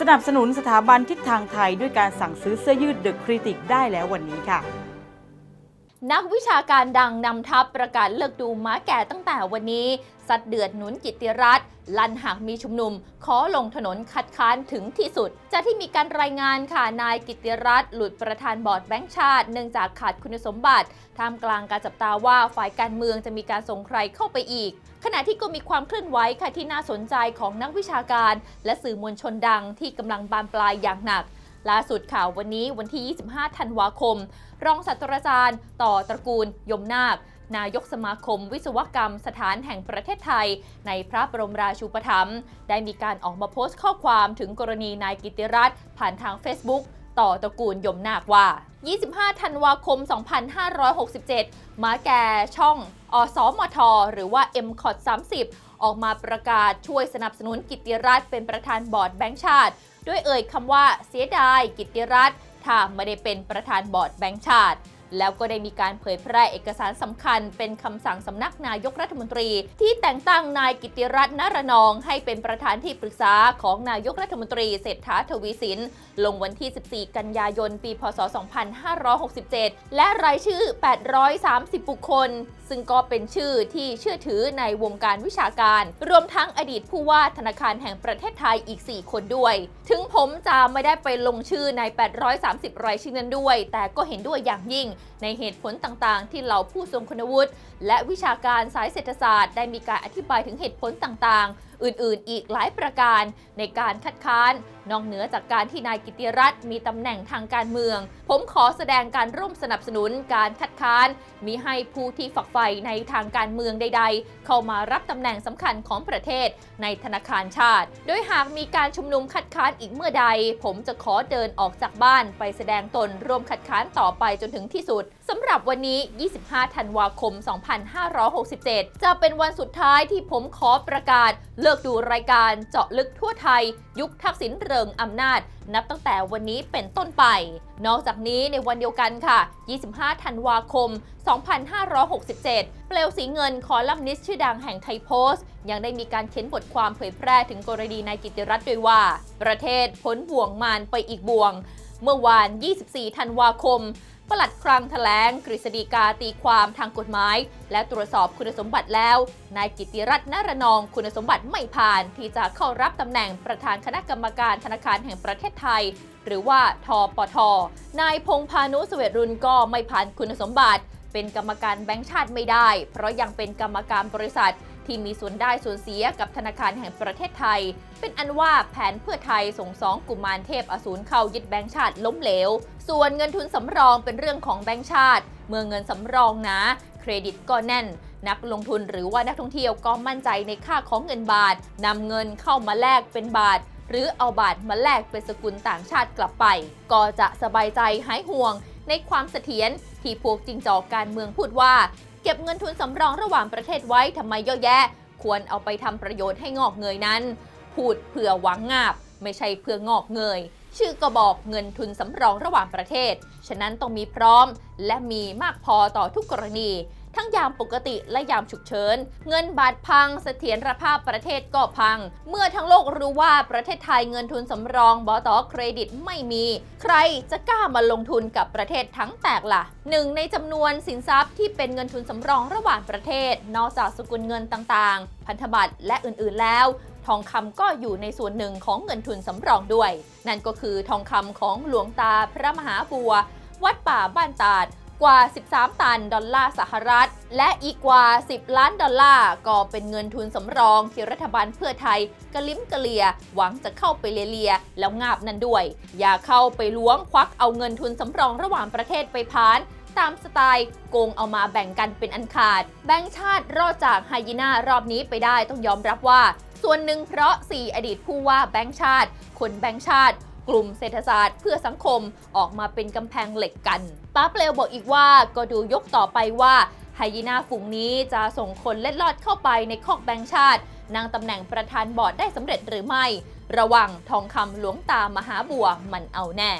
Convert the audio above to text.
สนับสนุนสถาบันทิศทางไทยด้วยการสั่งซื้อเสื้อยืดเดอะคริติกได้แล้ววันนี้ค่ะ นักวิชาการดังนำทัพประกาศเลิกดูม้าแก่ตั้งแต่วันนี้ สัตว์เดือดหนุนกิติรัตน์ลั่นหากมีชุมนุม ขอลงถนนคัดค้านถึงที่สุด จากที่มีการรายงานค่ะนายกิตติรัตน์หลุดประธานบอร์ดแบงก์ชาติ เนื่องจากขาดคุณสมบัติท่ามกลางการจับตาว่าฝ่ายการเมืองจะมีการส่งใครเข้าไปอีก ขณะที่ก็มีความเคลื่อนไหวค่ะที่น่าสนใจของนักวิชาการ และสื่อมวลชนดังที่กำลังบานปลายอย่างหนัก ล่าสุดข่าววันนี้วันที่ 25 ธันวาคม รองศาสตราจารย์ ต่อตระกูล ยมนาคนายกสมาคมวิศวกรรมสถานแห่งประเทศไทย ในพระบรมราชูปถัมภ์ได้มีการออกมาโพสต์ข้อความถึงกรณีนายกิติรัตน์ผ่านทาง Facebook ต่อตระกูลยมนาคว่า 25 ธันวาคม 2567 มาแก่ช่อง อสมท หรือว่า m c o t 30 ออกมาประกาศช่วยสนับสนุนกิตติรัตน์เป็นประธานบอร์ดแบงก์ชาติ ด้วยเอ่ยคำว่าเสียดายกิติรัตน์ถ้าไม่ได้เป็นประธานบอร์ดแบงก์ชาติ แล้วก็ได้มีการเผยแพร่เอกสารสำคัญ เป็นคำสั่งสำนักนายกรัฐมนตรี ที่แต่งตั้งนายกิตติรัตน์นรนอง ให้เป็นประธานที่ปรึกษาของนายกรัฐมนตรีเศรษฐาทวีสิน ลงวันที่ 14 กันยายน ปี พศ 2567 และรายชื่อ 830 บุคคล ซึ่งก็เป็นชื่อที่เชื่อถือในวงการวิชาการ รวมทั้งอดีตผู้ว่าธนาคารแห่งประเทศไทยอีก 4 คนด้วย ถึงผมจะไม่ได้ไปลงชื่อใน 830 รายชื่อนั้นด้วย แต่ก็เห็นด้วยอย่างยิ่งในเหตุผลต่างๆ ที่เหล่าผู้ทรงคุณวุฒิและวิชาการสายเศรษฐศาสตร์ได้มีการอธิบายถึงเหตุผลต่างๆ อื่นๆ อีกหลายประการในการคัดค้าน นอกเหนือจากการที่นายกิติรัตน์มีตำแหน่งทางการเมือง ผมขอแสดงการร่วมสนับสนุนการคัดค้านมีให้ผู้ที่ฝักใฝ่ในทางการเมืองใด ๆ เข้ามารับตำแหน่งสำคัญของประเทศในธนาคารชาติ โดยหากมีการชุมนุมคัดค้านอีกเมื่อใด ผมจะขอเดินออกจากบ้านไปแสดงตนร่วมคัดค้านต่อไปจนถึงที่สุด สำหรับวันนี้ 25 ธันวาคม 2567 จะเป็นวันสุดท้ายที่ผมขอประกาศ เลิกดูรายการเจาะลึกทั่วไทย ยุคทักษิณเริงอำนาจ นับตั้งแต่วันนี้เป็นต้นไป นอกจากนี้ในวันเดียวกันค่ะ 25 ธันวาคม 2567 เปลวสีเงินคอลัมนิสต์ชื่อดังแห่งไทยโพสต์ ยังได้มีการเขียนบทความเผยแพร่ถึงกรณีนายกิติรัตน์ด้วยว่า ประเทศพ้นบ่วงมารไปอีกบ่วง เมื่อวาน 24 ธันวาคม ปลัดคลังแถลงกฤษฎีกาตีความทางกฎหมาย และตรวจสอบคุณสมบัติแล้ว นายกิติรัตน์นรนองคุณสมบัติไม่ผ่าน ที่จะเข้ารับตำแหน่งประธานคณะกรรมการธนาคารแห่งประเทศไทย หรือว่าทปท นายพงพานุสเวตรุนก็ไม่ผ่านคุณสมบัติ เป็นกรรมการแบงก์ชาติไม่ได้ เพราะยังเป็นกรรมการบริษัท ที่มีส่วนได้ส่วนเสียกับธนาคารแห่งประเทศไทย เป็นอันว่าแผนเพื่อไทยส่งสองกุมารเทพอสูรเข้ายึดแบงก์ชาติล้มเหลว ส่วนเงินทุนสำรองเป็นเรื่องของแบงก์ชาติ เมื่อเงินสำรองนะ เครดิตก็แน่น นักลงทุนหรือว่านักท่องเที่ยวก็มั่นใจในค่าของเงินบาทนำเงินเข้ามาแลกเป็นบาท หรือเอาบาทมาแลกเป็นสกุลต่างชาติกลับไป ก็จะสบายใจหายห่วงในความเสถียรที่พวกจิงจอกการเมืองพูดว่า เก็บเงินทุนสำรองระหว่างประเทศไว้ทำไมเยอะแยะ ควรเอาไปทำประโยชน์ให้งอกเงยนั้น พูดเผื่อหวังงาบ ไม่ใช่เพื่องอกเงย ชื่อก็บอกเงินทุนสำรองระหว่างประเทศ ฉะนั้นต้องมีพร้อม และมีมากพอต่อทุกกรณี ทั้งยามปกติและยามฉุกเฉิน เงินบาทพังเสถียรภาพประเทศก็พัง เมื่อทั้งโลกรู้ว่าประเทศไทยเงินทุนสำรองบอตอเครดิตไม่มี ใครจะกล้ามาลงทุนกับประเทศทั้งแตกล่ะหนึ่งในจำนวนสินทรัพย์ที่เป็นเงินทุนสำรองระหว่างประเทศ นอกจากสกุลเงินต่างๆ พันธบัตรและอื่นๆแล้วทองคำก็อยู่ในส่วนหนึ่งของเงินทุนสำรองด้วย นั่นก็คือทองคำของหลวงตาพระมหาบัว วัดป่าบ้านตาด กว่า 13 ตันดอลลาร์สหรัฐ และอีกกว่า 10 ล้านดอลลาร์ก็เป็นเงินทุนสำรองที่รัฐบาลเพื่อไทยกระลิ้มกระเลีย หวังจะเข้าไปเลียแล้วงาบนั่นด้วย อย่าเข้าไปล้วงควักเอาเงินทุนสำรองระหว่างประเทศไปพานตามสไตล์โกงเอามาแบ่งกันเป็นอันขาด แบงก์ชาติรอดจากไฮยีน่ารอบนี้ไปได้ต้องยอมรับว่า ส่วนหนึ่งเพราะ 4 อดีตผู้ว่าแบงก์ชาติ คนแบงก์ชาติ กลุ่มเศรษฐศาสตร์เพื่อสังคมออกมาเป็นกำแพงเหล็กกันป้าเปลวบอกอีกว่าก็ดูยกต่อไปว่าไฮยีน่าฝูงนี้จะส่งคนเล็ดลอดเข้าไปในคอกแบงชาตินั่งตำแหน่งประธานบอร์ดได้สำเร็จหรือไม่ ระวังทองคำหลวงตามหาบัวมันเอาแน่